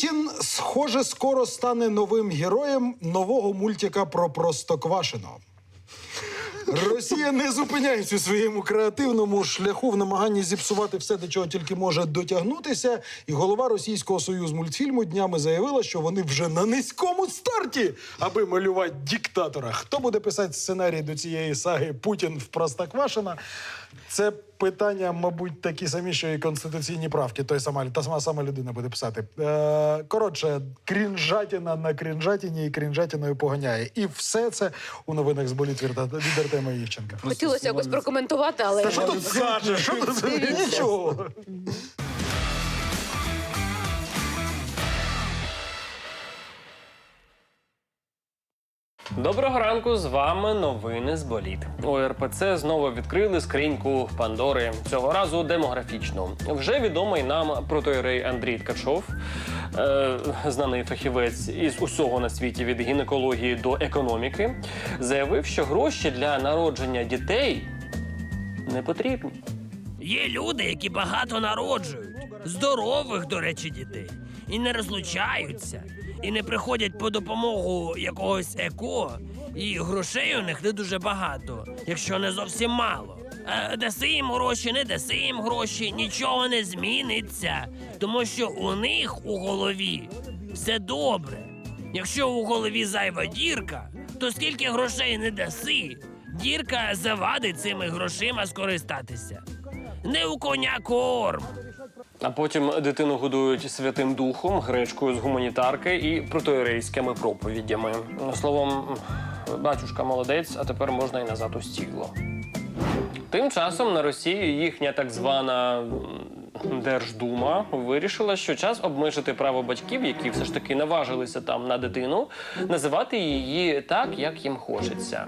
Путін, схоже, скоро стане новим героєм нового мультика про Простоквашино. Росія не зупиняється у своєму креативному шляху в намаганні зіпсувати все, до чого тільки може дотягнутися. І голова Російського союзу мультфільму днями заявила, що вони вже на низькому старті, аби малювати диктатора. Хто буде писати сценарій до цієї саги Путін в Простоквашино? Це питання, мабуть, такі самі, що і конституційні правки. Той сама та сама сама людина буде писати. Е, коротше, крінжатіна на крінжатіні і крінжатіною поганяє. І все це у новинах з боліт від Артема Євченка. Хотілося якось прокоментувати, але Та що тут скажеш? Що тут нічого? Доброго ранку, з вами новини з боліт. У РПЦ знову відкрили скриньку Пандори. Цього разу демографічну. Вже відомий нам протоєрей Андрій Ткачов, е, знаний фахівець із усього на світі від гінекології до економіки, заявив, що гроші для народження дітей не потрібні. Є люди, які багато народжують, здорових, до речі, дітей, і не розлучаються, і не приходять по допомогу якогось еко, і грошей у них не дуже багато, якщо не зовсім мало. Е, Даси їм гроші, не даси їм гроші, нічого не зміниться, тому що у них у голові все добре. Якщо у голові зайва дірка, то скільки грошей не даси, дірка завадить цими грошима скористатися. Не у коня корм. А потім дитину годують святим духом, гречкою з гуманітарки і протоєрейськими проповідями. Словом, батюшка молодець, а тепер можна і назад у стігло. Тим часом на Росії їхня так звана Держдума вирішила, що час обмежити право батьків, які все ж таки наважилися там на дитину, називати її так, як їм хочеться.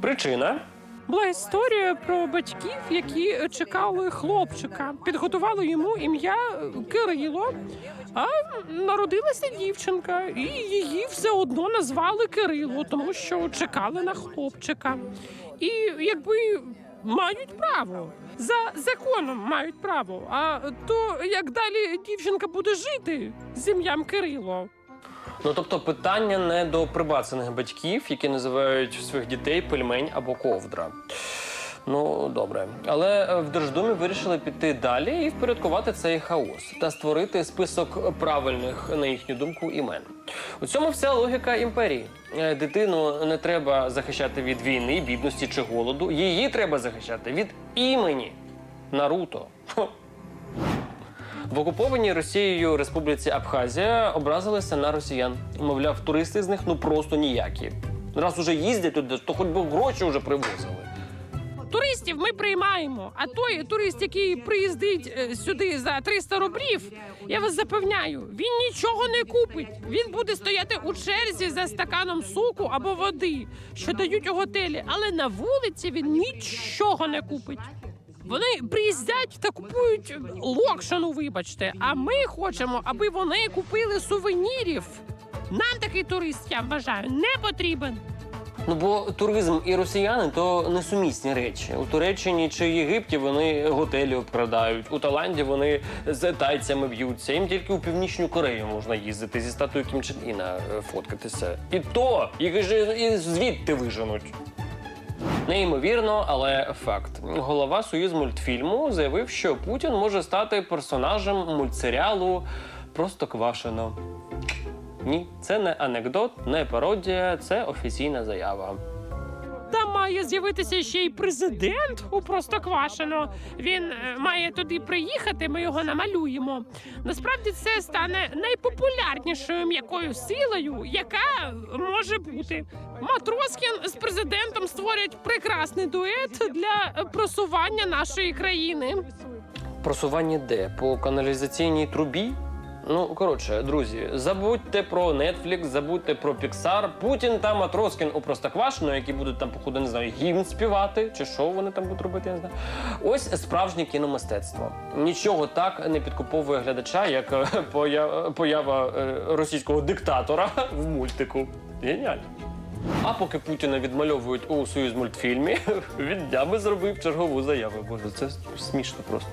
Причина Була історія про батьків, які чекали хлопчика, підготували йому ім'я Кирило, а народилася дівчинка, і її все одно назвали Кирило, тому що чекали на хлопчика. І якби мають право. За законом мають право. А то як далі дівчинка буде жити з ім'ям Кирило? Ну тобто питання не до прибацаних батьків, які називають своїх дітей пельмень або ковдра. Ну добре, але е, в Держдумі вирішили піти далі і впорядкувати цей хаос та створити список правильних, на їхню думку, імен. У цьому вся логіка імперії. Е, Дитину не треба захищати від війни, бідності чи голоду. Її треба захищати від імені Наруто. В окупованій Росією Республіці Абхазія образилися на росіян. Мовляв, туристи з них ну просто ніякі. Раз уже їздять туди, то хоч би гроші вже привозили. Туристів ми приймаємо. А той турист, який приїздить е, сюди за 300 рублів, я вас запевняю, він нічого не купить. Він буде стояти у черзі за стаканом соку або води, що дають у готелі, але на вулиці він нічого не купить. Вони приїздять та купують локшину, вибачте. А ми хочемо, аби вони купили сувенірів. Нам такий турист, я вважаю, не потрібен. Ну бо туризм і росіяни то несумісні речі. У Туреччині чи Єгипті вони готелі обкрадають, у Таїланді вони з тайцями б'ються. Їм тільки у північну Корею можна їздити зі статуєю Кім Іна е, фоткатися. І то їх же і звідти виженуть. Неймовірно, але факт. Голова Союз мультфільму заявив, що Путін може стати персонажем мультсеріалу Просто квашено. Ні, це не анекдот, не пародія, це офіційна заява. Має з'явитися ще й президент у Простоквашино. Він е, має туди приїхати. Ми його намалюємо. Насправді це стане найпопулярнішою м'якою силою, яка може бути. Матроскін з президентом створять прекрасний дует для просування нашої країни. Просування де? По каналізаційній трубі? Ну, коротше, друзі, забудьте про Netflix, забудьте про Pixar. Путін та Матроскін у Простоквашино, які будуть там, походу, не знаю, гімн співати, чи що вони там будуть робити, я не знаю. Ось справжнє кіномистецтво. Нічого так не підкуповує глядача, як е, поява е, російського диктатора в мультику. Геніально. А поки Путіна відмальовують у союз мультфільмі, він днями зробив чергову заяву. Боже, це смішно просто.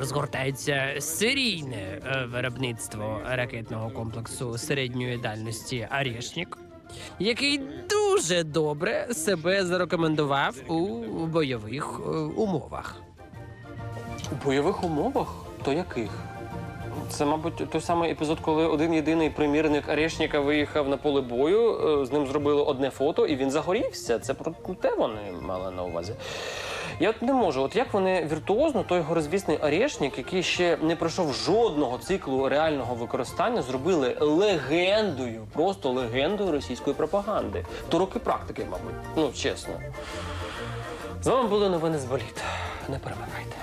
Розгортається серійне е, виробництво ракетного комплексу середньої дальності Арєшнік, який дуже добре себе зарекомендував у бойових е, умовах. У бойових умовах? То яких? Це, мабуть, той самий епізод, коли один єдиний примірник Арешніка виїхав на поле бою, е, з ним зробили одне фото, і він загорівся. Це про те вони мали на увазі. Я от не можу, от як вони віртуозно той горизвісний орешник, який ще не пройшов жодного циклу реального використання, зробили легендою, просто легендою російської пропаганди. То роки практики, мабуть. Ну, чесно. З вами були новини з боліт. Не перемикайте.